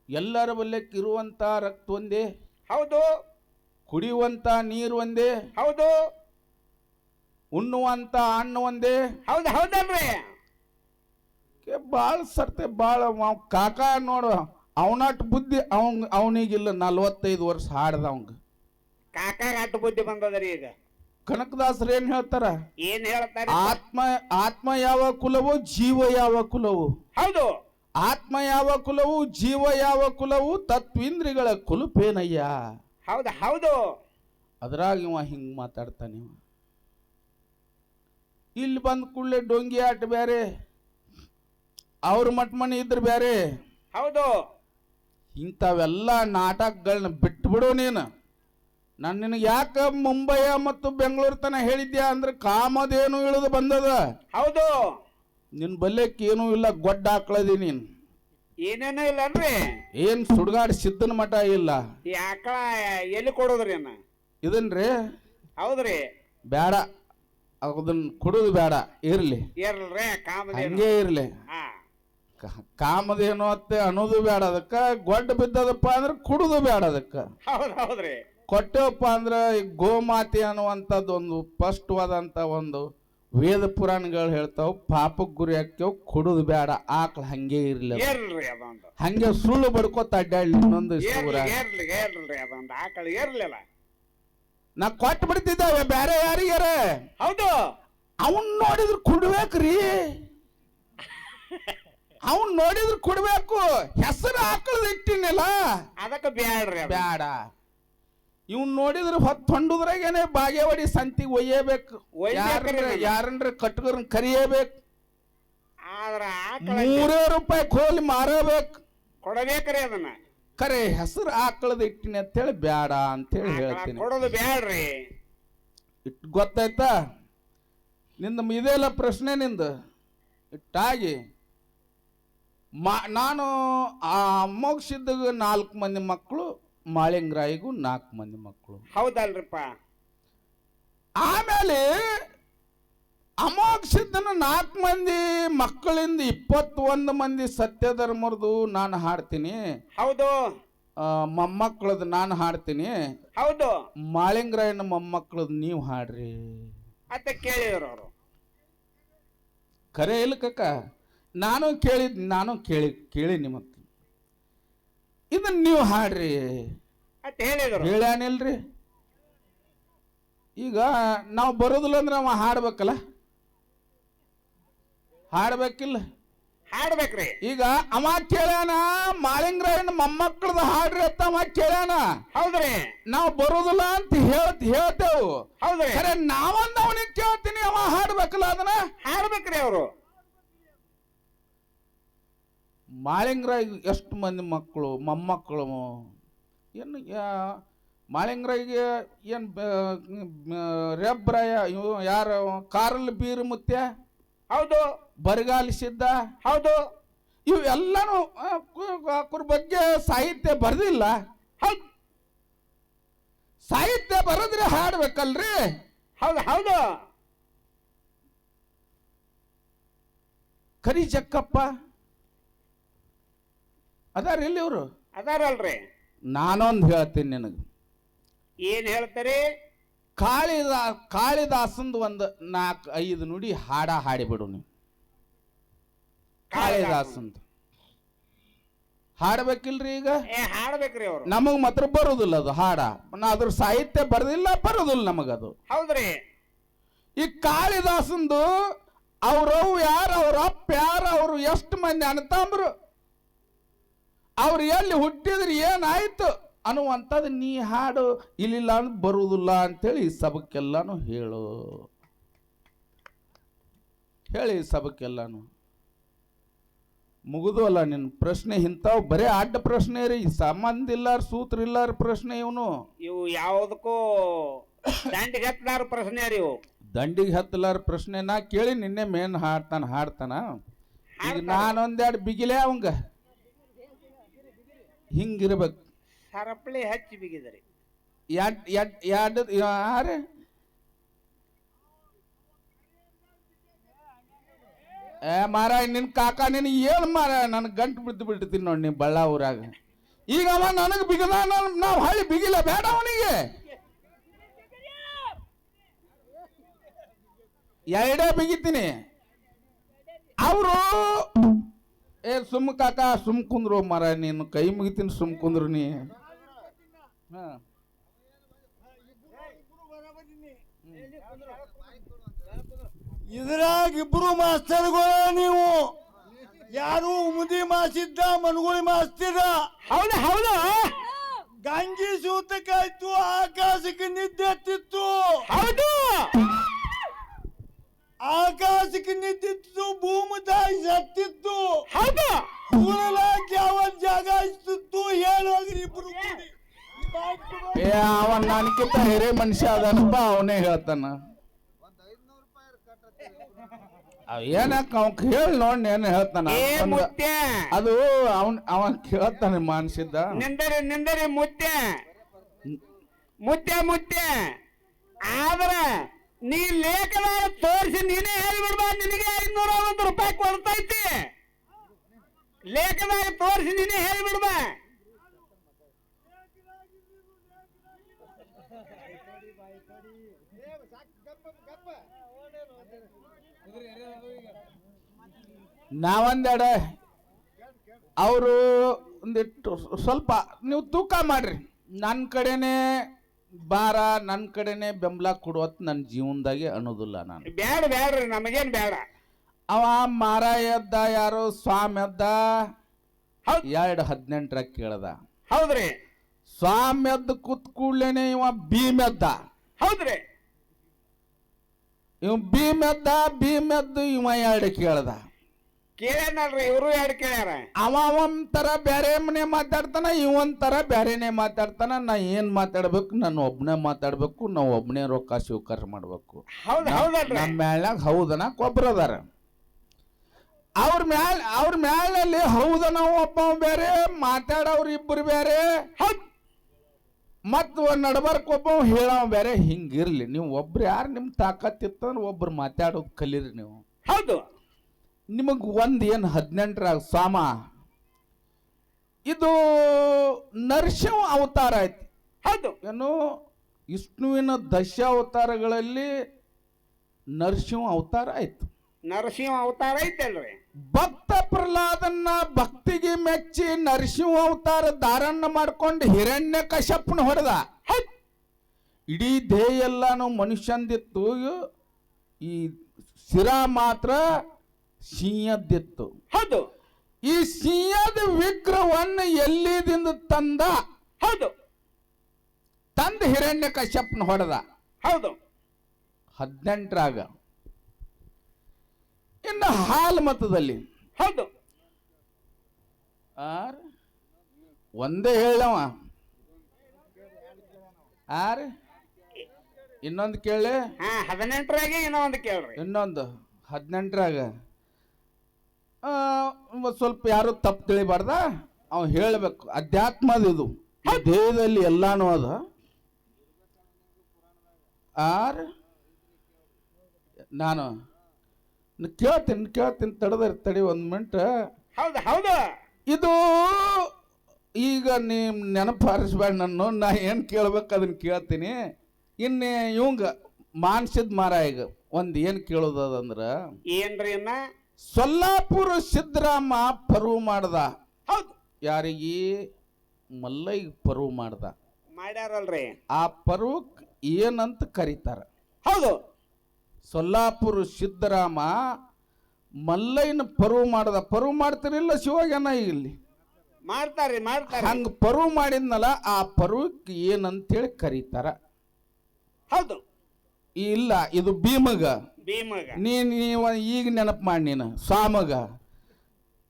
ಎಲ್ಲರ ಬಲ್ಲಕ್ಕೆ ಇರುವಂತ ರಕ್ತ ಒಂದೇ ಹೌದು. ಕುಡಿಯುವಂತ ನೀರು ಒಂದೇ ಹೌದು. ಉಣ್ಣುವಂತ ಹಣ್ಣು ಒಂದೇ. ಹೌದು ಹೌದಲ್ರಿ. ಏ ಭಾಳ ಸರ್ತೆ ಭಾಳ ಕಾಕ ನೋಡು ಅವನಟ್ ಬುದ್ಧಿ ಅವನ್ ಅವನಿಗಿಲ್ಲ ನಲ್ವತ್ತೈದು ವರ್ಷ ಹಾಡ್ದ ಅವಂಗ. ಕಾಕಾಗ ಅಟ್ಟು ಬುದ್ಧಿ ಬಂದದ್ರಿ ಈಗ. ಕನಕದಾಸರು ಏನ್ ಹೇಳ್ತಾರ? ಏನ್ ಹೇಳ್ತಾರೆ? ಆತ್ಮ ಆತ್ಮ ಯಾವ ಕುಲವು ಜೀವ ಯಾವ ಕುಲವು? ಹೌದು. ಆತ್ಮ ಯಾವ ಕುಲವು ಜೀವ ಯಾವ ಕುಲವು ತತ್ವೇಂದ್ರಿಗಳ ಕುಲುಪೇನಯ್ಯ? ಹೌದು ಹೌದು. ಅದ್ರಾಗ ಇವ ಹಿಂಗ್ ಮಾತಾಡ್ತಾನೆ ಇವ. ಇಲ್ಲಿ ಬಂದ ಕೂಡಲೇ ಡೊಂಗಿ ಆಟ ಬೇರೆ ಅವ್ರ ಮಟ್ಮನಿ ಇದ್ರ ಬೇರೆ ಹೌದು. ಇಂಥವೆಲ್ಲ ನಾಟಕಗಳನ್ನ ಬಿಟ್ಬಿಡು ನೀನು. ನಾನು ನಿನಗೆ ಯಾಕೆ ಮುಂಬೈಯ ಮತ್ತು ಬೆಂಗಳೂರು ತನ ಹೇಳಿದ್ಯಾ ಅಂದ್ರೆ ಕಾಮದೇನು ಇಳಿದು ಬಂದದ? ಹೌದು. ನಿನ್ ಬಲ್ಯಕ್ಕೆ ಏನೂ ಇಲ್ಲ ಗೊಡ್ಡ ಹಾಕ್ಳದಿ ನೀನು. ಏನೇನೋ ಇಲ್ಲನ್ರಿ ಏನ್ ಸುಡ್ಗಾಡ್ ಸಿದ್ದನ ಮಠ ಇಲ್ಲ. ಈ ಆಕಳ ಎಲ್ಲಿ ಕೊಡೋದ್ರಿ ಅನ್ನ? ಇದನ್ರಿ? ಹೌದ್ರಿ. ಬೇಡ ಅದನ್ನ ಕುಡುದು ಬೇಡ ಇರ್ಲಿ. ಕಾಮಧೇನು. ಹಂಗೆ ಇರ್ಲಿ. ಹಾ. ಕ- ಅತ್ತೆ ಅನ್ನೋದು ಬೇಡ ಅದಕ್ಕ ಗೊಡ್ಡ ಬಿದ್ದದಪ್ಪ ಅಂದ್ರೆ ಕುಡುದು ಬೇಡ ಅದಕ್ಕ. ಹೌದ್ ಹೌದ್ರಿ. ಕೊಟ್ಟೆವಪ್ಪ ಅಂದ್ರೆ ಈ ಗೋಮಾತೆ ಅನ್ನುವಂಥದ್ದು ಒಂದು ಸ್ಪಷ್ಟವಾದಂಥ ಒಂದು ವೇದ ಪುರಾಣಗಳು ಹೇಳ್ತಾವ ಪಾಪಕ್ಕೆ ಗುರಿ ಹಾಕ್ಯವ್ ಕುಡುದು ಬೇಡ ಆಕಳ ಹಂಗೆ ಇರ್ಲಿ ಹಂಗೆ ಸುಳ್ಳು ಬಡ್ಕೋತ ಅಡ್ಡಾಡ್ಲಿ ಇನ್ನೊಂದು ಆಕಳ ನಾ ಕೊಟ್ಟು ಬಿಡ್ತಿದ್ದಾವೆ ಬೇರೆ ಯಾರಿಗಾರ. ಹೌದು. ಅವನ್ ನೋಡಿದ್ರು ಕುಡ್ಬೇಕ್ರಿ ಅವನ್ ನೋಡಿದ್ರು ಕುಡ್ಬೇಕು. ಹೆಸರು ಆಕಳದ ಇಟ್ಟಿನಿಲ್ಲ. ಅದಕ್ಕೆ ಬೇಡ್ರಿ ಬೇಡ ಇವ್ನ್ ನೋಡಿದ್ರೆ ಹೊತ್ತು ಹೊಂಡುದ್ರಾಗೇನೆ ಬಾಗೇವಾಡಿ ಸಂತಿಗೆ ಒಯ್ಯಬೇಕು. ಯಾರನ್ರ ಕಟ್ಕರ್ನ ಕರಿಯಬೇಕು. ಆದ್ರ ಆಕಳ ಮೂರೇ ರೂಪಾಯಿ ಕೋಲಿ ಮಾರಬೇಕು. ಕೊಡಬೇಕ್ರಿ ಅದನ್ನ. ಕರೆ ಹೆಸರು ಆಕಳದ ಇಟ್ಟಿನಿ ಅಂತೇಳಿ ಬೇಡ ಅಂತೇಳಿ ಹೇಳ್ತೀನಿ. ಕೊಡೋದು ಬೇಡ್ರಿ ಇಟ್ಟು ಗೊತ್ತಾಯ್ತಾ? ನಿಂದ ಇದೆಲ್ಲ ಪ್ರಶ್ನೆ ನಿಂದ. ಇಟ್ಟಾಗಿ ಮಾ ನಾನು ಆ ಮೋಕ್ಷಿದ್ದಾಗ ನಾಲ್ಕು ಮಂದಿ ಮಕ್ಕಳು ಮಾಳಿಂಗರಾಯಿಗೂ ನಾಲ್ಕು ಮಂದಿ ಮಕ್ಕಳು. ಹೌದಲ್ರಿಪ್ಪ. ಆಮೇಲೆ ಅಮೋಘ ಸಿದ್ಧನ ನಾಲ್ಕು ಮಂದಿ ಮಕ್ಕಳಿಂದ ಇಪ್ಪತ್ತೊಂದು ಮಂದಿ ಸತ್ಯಧರ್ಮರದು ನಾನು ಹಾಡ್ತೀನಿ. ಹೌದು. ಮೊಮ್ಮಕ್ಕಳದು ನಾನು ಹಾಡ್ತೀನಿ. ಹೌದು. ಮಾಳಿಂಗರಾಯನ ಮೊಮ್ಮಕ್ಕಳದು ನೀವು ಹಾಡ್ರಿ. ಅಂತ ಕೇಳಿದ್ರು ಅವರು. ಖರೆ ಇಲ್ಲ ಕಕ್ಕ ನಾನು ಕೇಳಿದ್ ನಾನು ಕೇಳಿ ಕೇಳಿ ನಿಮ್ಮ ಇದನ್ನ ನೀವು ಹಾಡ್ರಿ. ಅಂತ ಹೇಳಿದ್ರು ಹೇಳ್ಯಾನಿಲ್ರಿ ಈಗ ನಾವು ಬರೋದಿಲ್ಲ ಅಂದ್ರೆ ಅವ ಹಾಡ್ಬೇಕಲ್ಲ? ಹಾಡ್ಬೇಕಿಲ್ಲ? ಹಾಡ್ಬೇಕ್ರಿ. ಈಗ ಅವ ಕೇಳ್ಯಾನ ಮಾಳಿಂಗರಾಯನ ಮೊಮ್ಮಕ್ಕಳದ ಹಾಡ್ರಿ ಅಂತ ಅವ ಕೇಳ್ಯಾನ ಹೌದ್ರಿ. ನಾವು ಬರುದಿಲ್ಲ ಅಂತ ಹೇಳ್ತ ಹೇಳ್ತೇವು. ಹೌದ್ರಿ. ಖರೆ ನಾವೊಂದು ಅವನಿಗೆ ಕೇಳ್ತೀನಿ ಅವ ಹಾಡ್ಬೇಕಲ್ಲ ಅದನ್ನ? ಹಾಡ್ಬೇಕ್ರಿ ಅವರು. ಮಾಳಿಂಗರಾಯ್ ಎಷ್ಟು ಮಂದಿ ಮಕ್ಕಳು ಮೊಮ್ಮಕ್ಕಳು? ಏನು ಮಾಳಿಂಗರಾಯ್ಗೆ ಏನು ರೆಬ್ರಾಯ ಇವು ಯಾರು ಕಾರಲ್ ಬೀರು ಮುತ್ಯ ಹೌದು. ಬರಗಾಲಿ ಸಿದ್ಧ ಹೌದು ಇವೆಲ್ಲನೂ ಅವ್ರ ಬಗ್ಗೆ ಸಾಹಿತ್ಯ ಬರೆದಿಲ್ಲ? ಹೌದು. ಸಾಹಿತ್ಯ ಬರೆದ್ರೆ ಹಾಡ್ಬೇಕಲ್ರಿ? ಹೌದು ಹೌದು. ಕರಿ ಜಕ್ಕಪ್ಪ ಅದಾರ ಇಲ್ಲಿ ಇವರು? ಅದಾರಲ್ರಿ. ನಾನೊಂದು ಹೇಳ್ತೀನಿ ನಿನಗೆ. ಏನ್ ಹೇಳ್ತಾರೆ? ಕಾಳಿದಾ ಕಾಳಿದಾಸಂದು ಒಂದು ನಾಲ್ಕು ಐದು ನುಡಿ ಹಾಡ ಹಾಡಿಬಿಡು ನೀವು ಕಾಳಿದಾಸಂದು. ಹಾಡ್ಬೇಕಿಲ್ರಿ ಈಗ? ಏ ಹಾಡ್ಬೇಕ್ರಿ ಅವರು. ನಮಗ್ ಮಾತ್ರ ಬರುದಿಲ್ಲ ಅದು ಹಾಡ. ನಾ ಅದ್ರ ಸಾಹಿತ್ಯ ಬರದಿಲ್ಲ ಬರೋದಿಲ್ಲ ನಮಗದು. ಹೌದ್ರಿ. ಈ ಕಾಳಿದಾಸಂದು ಅವ್ರವ್ ಯಾರು ಅವ್ರ ಅಪ್ಪ ಯಾರು ಅವ್ರು ಎಷ್ಟು ಮಂದಿ ಅಣ್ಣತಂಬ್ರು ಅವ್ರು ಎಲ್ಲಿ ಹುಟ್ಟಿದ್ರೆ ಏನಾಯ್ತು? ಅನ್ನುವಂಥದ್ದು ನೀ ಹಾಡು ಇಲ್ಲಿಲ್ಲ ಅಂತ ಬರುವುದಿಲ್ಲ ಅಂತೇಳಿ ಈ ಸಭಕ್ಕೆಲ್ಲಾನು ಹೇಳು. ಹೇಳಿ ಈ ಸಭಕ್ಕೆಲ್ಲಾನು. ಮುಗಿದು ಅಲ್ಲ ನಿನ್ನ ಪ್ರಶ್ನೆ ಇಂಥವು ಬರೀ ಅಡ್ಡ ಪ್ರಶ್ನೆ ರೀ. ಸಂಬಂಧ ಇಲ್ಲಾರ ಸೂತ್ರ ಇಲ್ಲಾರ ಪ್ರಶ್ನೆ ಇವನು. ಇವು ಯಾವುದಕ್ಕೂ ದಂಡಿಗೆ ಹತ್ತಲಾರ ಪ್ರಶ್ನೆ ರೀ ಇವು. ದಂಡಿಗೆ ಹತ್ತಲಾರ ಪ್ರಶ್ನೆ ನಾ ಕೇಳಿ ನಿನ್ನೆ ಮೇನ್ ಹಾಡ್ತಾನ ಹಾಡ್ತಾನ. ಈಗ ನಾನೊಂದೆರಡು ಬಿಗಿಲೆ ಅವಂಗ. ಹಿಂಗಿರ್ಬೇಕು. ಸರಪಳಿ ಹಚ್ಚಿ ಬಿಗಿದ್ರಿ. ಎಡ್ ಯಾರು? ಏ ಮಾರ ನಿನ್ ಕಾಕ ನಿನ್ ಏನ್ ಮಾರ ನನ್ ಗಂಟು ಬಿದ್ದು ಬಿಟ್ಟಿರ್ತೀನಿ ನೋಡಿ ನೀ ಬಳ್ಳಾ ಊರಾಗ ಈಗ ಅವ ನನಗೆ ಬಿಗಿದ ನಾವು ಹಳ್ಳಿ ಬಿಗಿಲ್ಲ ಬೇಡ ಅವನಿಗೆ. ಎರಡೇ ಬಿಗಿತೀನಿ. ಅವರು ಏ ಸುಮ್ ಕಾಕ ಸುಮ್ ಕುಂದ್ರು ಮರ ನೀನು ಕೈ ಮುಗಿತೀನಿ ಸುಮ್ ಕುಂದ್ರು ನೀ. ಹಾ. ಇದ್ರಾಗ ಇಬ್ರು ಮಾಸ್ತರ್ ನೀವು. ಯಾರು ಮುದಿ ಮಾಸಿದ್ದ ಮನ್ಗುಳಿ ಮಾಸ್ತಿದ ಹೌದು ಹೌದು. ಗಂಗಿ ಸೂತಕ್ಕಾಯ್ತು ಆಕಾಶಕ್ಕೆ ನಿದ್ದೆ ಹತ್ತಿತ್ತು. ಹೌದು. ಆಕಾಶಕ್ಕೆ ನಿದ್ದಿತ್ತು ಭೂಮಿ ತಾಯಿ ಸತ್ತಿತ್ತು. ನನಗಿಂತ ಹಿರೇ ಮನುಷ್ಯ ಅದನಪ್ಪ ಅವನೇ ಹೇಳ್ತಾನ. ಏನಕ್ಕ ಅವ್ ಹೇಳಿ ನೋಡಿ ಏನ್ ಹೇಳ್ತಾನ ಏ ಮುತ್ತೆ ಅದು ಅವನ್ ಅವ ಕೇಳ್ತಾನೆ ಮಾನಸಿದ್ದ. ನಿಂದರಿ ನಿಂದರಿ ಮುತ್ತೆ ಮುತ್ತೆ ಮುತ್ತೆ ಆದ್ರ ನೀ ಲೇಖನ ತೋರಿಸಿ ನೀನೇ ಹೇಳ್ಬಿಡ್ಬಾ ನಿನಗೆ ಐದ್ನೂರ ಒಂದು ರೂಪಾಯಿ ಕೊಡ್ತೈತಿ. ಲೇಖನ ತೋರಿಸಿ ನೀನೇ ಹೇಳ್ಬಿಡ್ಬಾ. ನಾವೊಂದೆಡೆ ಅವರು ಒಂದಿಟ್ಟು ಸ್ವಲ್ಪ ನೀವು ತೂಕ ಮಾಡ್ರಿ. ನನ್ನ ಕಡೆನೇ ಬಾರ ನನ್ನ ಕಡೆನೇ ಬೆಂಬಲ ಕೊಡುವತ್ ನನ್ನ ಜೀವನದಾಗೆ ಅನ್ನೋದಿಲ್ಲ ನಾನು. ಬೇಡ ಬೇಡ್ರಿ ನಮಗೇನ್ ಬೇಡ ಅವ ಮಾರ ಎದ್ದ ಯಾರು ಸ್ವಾಮಿ ಎದ್ದ ಎರಡು ಹದಿನೆಂಟರ ಕೇಳ್ದ. ಹೌದ್ರಿ. ಸ್ವಾಮಿ ಎದ್ದ ಕೂತ್ ಕೂಡ್ಲೇನೆ ಇವ ಭೀಮ್ ಎದ್ದ ಹೌದ್ರಿ. ಇವ ಭೀಮ್ ಎದ್ದ ಭೀಮ್ ಎದ್ದು ಇವ ಎರಡು ಕೇಳ್ದ. ಕೇಳ್ಯಾನಲ್ರಿ ಇವರು ಎರಡು ಕೇಳ್ಯಾರ? ಅವ ಒಂಥರ ಬ್ಯಾರೆ ಮನೆ ಮಾತಾಡ್ತಾನ ಇವಂತರ ಬೇರೆನೆ ಮಾತಾಡ್ತಾನ ನಾ ಏನ್ ಮಾತಾಡ್ಬೇಕು ನಾನು ಒಬ್ನೇ ಮಾತಾಡ್ಬೇಕು ನಾ ಒಬ್ನೇ ರೊಕ್ಕ ಸ್ವೀಕಾರ ಮಾಡ್ಬೇಕು. ಹೌದ್ ಹೌದಲ್ರಿ? ನಮ್ಮ ಮ್ಯಾಲ್ನಾಗ ಹೌದನ ಕೊಬ್ಬರದಾರ ಅವ್ರ ಮ್ಯಾಲ ಅವ್ರ ಮ್ಯಾಲಲ್ಲಿ ಹೌದನ ಒಬ್ಬ ಬೇರೆ ಮಾತಾಡೋರು ಇಬ್ಬರು ಬೇರೆ ಮತ್ತು ಮತ್ ನಡ್ಬರ್ಕ್ ಒಬ್ಬ ಹೇಳವ ಬೇರೆ ಹಿಂಗಿರ್ಲಿ ನೀವು ಒಬ್ರು ಯಾರು ನಿಮ್ ತಾಕತ್ತಿತ್ತಂದ್ರೆ ಒಬ್ರು ಮಾತಾಡೋದು ಕಲೀರಿ ನೀವು. ಹೌದು. ನಿಮಗ್ ಒಂದು ಏನು ಹದಿನೆಂಟರಾಗ ಸ್ವಾಮ ಇದು ನರಸಿಂಹ ಅವತಾರ ಐತಿ. ಹೌದು. ಏನು ವಿಷ್ಣುವಿನ ದಶ ಅವತಾರಗಳಲ್ಲಿ ನರಸಿಂಹ ಅವತಾರ ಆಯ್ತು ನರಸಿಂಹ ಅವತಾರ ಐತಲ್ರಿ. ಭಕ್ತ ಪ್ರಹ್ಲಾದನ್ನ ಭಕ್ತಿಗೆ ಮೆಚ್ಚಿ ನರಸಿಂಹ ಅವತಾರ ದಾರಣ್ಣ ಮಾಡ್ಕೊಂಡು ಹಿರಣ್ಯ ಕಶ್ಯಪನ ಹೊಡೆದ. ಇಡೀ ದೇಹ ಎಲ್ಲಾನು ಮನುಷ್ಯಂದಿತ್ತು. ಈ ಶಿರ ಮಾತ್ರ ಸಿಂಹದ್ದಿತ್ತು. ಹೌದು. ಈ ಸಿಂಹದ ವಿಗ್ರಹವನ್ನು ಎಲ್ಲಿದಿಂದ ತಂದ? ಹೌದು. ತಂದ ಹಿರಣ್ಯ ಕಶ್ಯಪ್ನ ಹೊಡೆದ. ಹೌದು. ಹದಿನೆಂಟರಾಗ. ಇನ್ನು ಹಾಲ್ ಮತದಲ್ಲಿ. ಹೌದು. ಆರ್? ಒಂದೇ ಹೇಳವ ಆರ್? ಇನ್ನೊಂದು ಕೇಳಿ ಹಾ ಹದಿನೆಂಟರಾಗೆ ಇನ್ನೊಂದು ಕೇಳ್ರಿ. ಇನ್ನೊಂದು. ಹದಿನೆಂಟರಾಗ. ಸ್ವಲ್ಪ ಯಾರು ತಪ್ಪು ತಿಳಿಬಾರ್ದ? ಅವ್ ಹೇಳಬೇಕು. ಅಧ್ಯಾತ್ಮದ ಇದು. ಈ ದೇಹದಲ್ಲಿ ಎಲ್ಲಾನು ಅದ. ಆರ್ ನಾನು. ಕೇಳ್ತೀನಿ ಕೇಳ್ತೀನಿ. ತಡೆದ್ರೆ ತಡಿ ಒಂದು ಮಿನಿಟ್ ಹೌದು ಹೌದು. ಇದು ಈಗ ನಿಮ್ ನೆನಪು ಹಾರಿಸ್ಬೇಡ ನನ್ನ ನಾ ಏನು ಕೇಳ್ಬೇಕು ಅದನ್ನ ಕೇಳ್ತೀನಿ. ಇನ್ನು ಇವಂಗ ಮಾನ್ಸಿದ್ ಮಾರ ಈಗ ಒಂದು ಏನು ಕೇಳೋದಂದ್ರ ಏನ್ರಿ ಸೊಲ್ಲಾಪುರ ಸಿದ್ದರಾಮ ಪರ್ವು ಮಾಡ್ದ. ಹೌದು. ಯಾರಿಗೆ? ಮಲ್ಲೈ ಪರ್ವು ಮಾಡ್ದ. ಮಾಡ್ಯಾರಲ್ರಿ. ಆ ಪರ್ವಕ್ ಏನಂತ ಕರೀತಾರ? ಹೌದು. ಸೊಲ್ಲಾಪುರ ಸಿದ್ದರಾಮ ಮಲ್ಲೈನ ಪರ್ವ ಮಾಡ್ದ. ಪರ್ವು ಮಾಡ್ತಿರಲಿಲ್ಲ ಶಿವಗನ ಇಲ್ಲಿ. ಮಾಡ್ತಾರೆ ಮಾಡ್ತಾರೆ ಹಂಗ ಪರ್ವ ಮಾಡಿದ್ನಲ್ಲ ಆ ಪರ್ವಕ್ಕೆ ಏನಂತೇಳಿ ಕರೀತಾರ. ಹೌದು. ಇಲ್ಲ ಇದು ಭೀಮಗ. ಭೀಮಗ. ನೀ ನೀವ ಈಗ ನೆನಪು ಮಾಡಿ ನೀನು. ಸ್ವಾಮಗ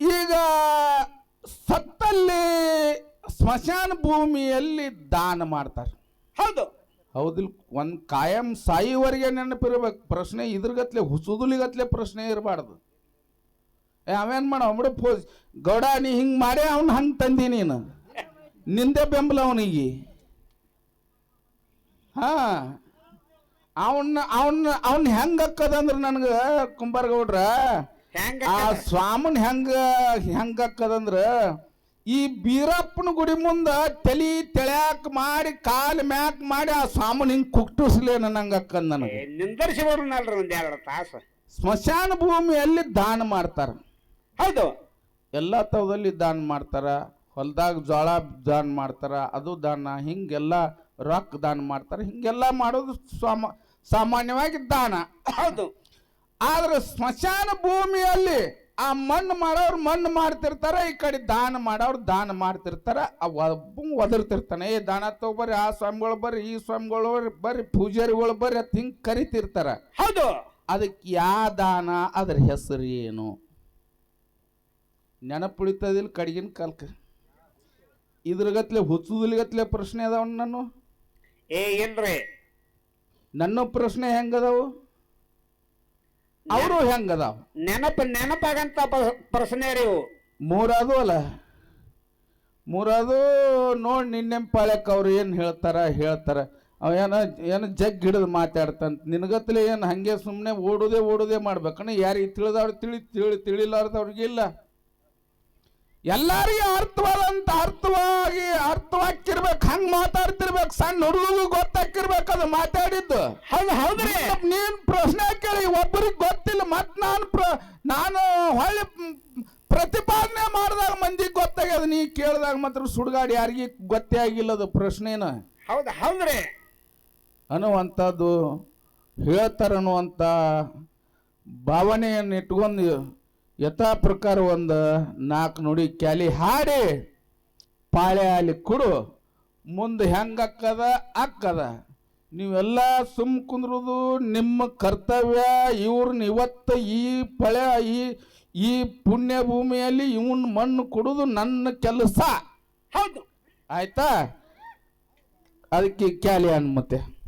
ಈಗ ಸತ್ತಲ್ಲಿ ಸ್ಮಶಾನ ಭೂಮಿಯಲ್ಲಿ ದಾನ ಮಾಡ್ತಾರೆ. ಹೌದು. ಹೌದಿಲ್ ಒಂದು ಕಾಯಂ ಸಾಯಿವರೆಗೆ ನೆನಪಿರ್ಬೇಕು. ಪ್ರಶ್ನೆ ಇದ್ರಗತ್ಲೆ ಹುಸುದುಲಿಗತ್ಲೆ ಪ್ರಶ್ನೆ ಇರಬಾರ್ದು. ಏ ಅವೇನ್ ಮಾಡ ಬಿಡು ಪೋಸ್ ಗೌಡ ನೀ ಹಿಂಗೆ ಮಾಡೇ ಅವ್ನು ಹಂಗೆ ತಂದಿ ನೀನು. ನಿಂದೆ ಬೆಂಬಲ ಅವನಿಗೆ. ಹಾ. ಅವನ್ನ ಅವನ್ನ ಅವನ್ ಹೆಂಗ್ ಅಕ್ಕದಂದ್ರ ನನಗೆ ಕುಂಬಾರಗೌಡ್ರ? ಆ ಸ್ವಾಮನ್ ಹೆಂಗ ಹೆಂಗ ಅಕ್ಕದಂದ್ರ ಈ ಬೀರಪ್ಪನ ಗುಡಿ ಮುಂದ ತಲಿ ತೆಳ್ಯಾಕ್ ಮಾಡಿ ಕಾಲ್ ಮ್ಯಾಕ್ ಮಾಡಿ ಆ ಸ್ವಾಮನ್ ಹಿಂಗ್ ಕುಕ್ಟುಸ್ಲೇ ನಂಗೆ ಅಕ್ಕಂದ ನನಗೆ. ನಿಂದರ್ಸಿ ಬಿಡ್ರನಲ್ರಿ ಒಂದ್ ಎರಡು ತಾಸು. ಸ್ಮಶಾನ ಭೂಮಿಯಲ್ಲಿ ದಾನ ಮಾಡ್ತಾರ? ಹೌದು. ಎಲ್ಲ ತವದಲ್ಲಿ ದಾನ ಮಾಡ್ತಾರ ಹೊಲ್ದಾಗ ಜೋಳ ದಾನ ಮಾಡ್ತಾರ ಅದು ದಾನ ಹಿಂಗೆಲ್ಲ ರೊಕ್ಕ ದಾನ ಮಾಡ್ತಾರೆ. ಹಿಂಗೆಲ್ಲ ಮಾಡೋದು ಸಾಮ ಸಾಮಾನ್ಯವಾಗಿ ದಾನ ಹೌದು. ಆದ್ರೆ ಸ್ಮಶಾನ ಭೂಮಿಯಲ್ಲಿ ಆ ಮಣ್ಣು ಮಾಡೋರು ಮಣ್ಣು ಮಾಡ್ತಿರ್ತಾರೆ ಈ ಕಡೆ ದಾನ ಮಾಡೋರು ದಾನ ಮಾಡ್ತಿರ್ತಾರೆ ಒದರ್ತಿರ್ತಾನೆ. ಏ ದಾನ ತಗೋಬರ್ರಿ ಆ ಸ್ವಾಮಿಗಳು ಬರ್ರಿ ಈ ಸ್ವಾಮಿಗಳು ಬರ್ರಿ ಬರ್ರಿ ಪೂಜಾರಿಗಳು ಬರ್ರಿ ಅಂತ ಹಿಂಗೆ ಕರಿತಿರ್ತಾರ. ಹೌದು. ಅದಕ್ಕೆ ಯಾ ದಾನ ಅದ್ರ ಹೆಸರು ಏನು? ನೆನಪುಳಿತದಿಲ್ಲ ಕಡಿಗಿನ ಕಾಲಕ್ಕೆ ಇದ್ರಗತ್ಲೆ ಹುಚ್ಚುದಿಲ್ಗತ್ಲೆ ಪ್ರಶ್ನೆ ಅದಾವ ನಾನು ಏ ಇಲ್ರಿ ನನ್ನ ಪ್ರಶ್ನೆ ಹೆಂಗದಾವು? ಅವರು ಹೆಂಗದಾವ? ನೆನಪು ನೆನಪಾಗಂತ ಪ್ರಶ್ನೆ ರೀ ಇವು. ಮೂರದು ಅಲ್ಲ. ಮೂರದು ನೋಡಿ ನಿನ್ನೆ ಪಾಳ್ಯಕ್ಕೆ ಅವ್ರು ಏನು ಹೇಳ್ತಾರ ಹೇಳ್ತಾರ. ಅವ ಏನ ಏನು ಜಗ್ ಹಿಡಿದು ಮಾತಾಡ್ತಂತ. ನಿನಗತ್ಲೆ ಏನು ಹಂಗೆ ಸುಮ್ಮನೆ ಓಡುದೇ ಓಡೋದೇ ಮಾಡ್ಬೇಕಣ್ಣ ಯಾರಿಗೆ ತಿಳಿದವ್ರು ತಿಳಿ ತಿಳಿ ತಿಳಿಲಾರ್ದವ್ರಿಗೆ ಇಲ್ಲ. ಎಲ್ಲಾರಿಗೂ ಅರ್ಥವಾದಂತ ಅರ್ಥವಾಗಿ ಅರ್ಥವಾಕಿರ್ಬೇಕು ಹಂಗ್ ಮಾತಾಡ್ತಿರ್ಬೇಕು ಸಣ್ಣ ಹುಡುಗಗೂ ಗೊತ್ತಾಕಿರ್ಬೇಕು ಅದು ಮಾತಾಡಿದ್ದು? ಹೌದು ಹೌದ್ರಿ. ನೀನ್- ಪ್ರಶ್ನೆ ಕೇಳಿ ಒಬ್ಬರಿಗೆ ಗೊತ್ತಿಲ್ಲ ಮತ್ ನಾನು ಪ್ರ ನಾನು ಹೊಳ್ಳಿ ಪ್ರತಿಪಾದನೆ ಮಾಡಿದಾಗ ಮಂದಿಗೆ ಗೊತ್ತಾಗ್ಯದ. ನೀ ಕೇಳಿದಾಗ ಮಾತ್ರ ಸುಡ್ಗಾಡಿ ಯಾರಿಗೆ ಗೊತ್ತೇ ಆಗಿಲ್ಲ ಅದು ಪ್ರಶ್ನೆನ. ಹೌದು ಹೌದ್ರಿ. ಅನ್ನುವಂಥದ್ದು ಹೇಳ್ತಾರ ಅನ್ನುವಂಥ ಭಾವನೆಯನ್ನು ಇಟ್ಕೊಂಡು ಯಥಾ ಪ್ರಕಾರ ಒಂದು ನಾಲ್ಕು ನುಡಿ ಕ್ಯಾಲಿ ಹಾಡಿ ಪಾಳೆ ಅಲ್ಲಿ ಕೊಡು. ಮುಂದೆ ಹೆಂಗಕ್ಕದ ಅಕ್ಕದ. ನೀವೆಲ್ಲ ಸುಮ್ ಕುಂದ್ರದು ನಿಮ್ಮ ಕರ್ತವ್ಯ ಇವ್ರನ್ನ ಇವತ್ತು ಈ ಪಳೆ ಈ ಈ ಪುಣ್ಯ ಭೂಮಿಯಲ್ಲಿ ಇವನ್ ಮಣ್ಣು ಕೊಡುದು ನನ್ನ ಕೆಲಸ. ಹೌದು. ಆಯ್ತಾ? ಅದಕ್ಕೆ ಕ್ಯಾಲಿ ಅನ್ಮತ್ತೆ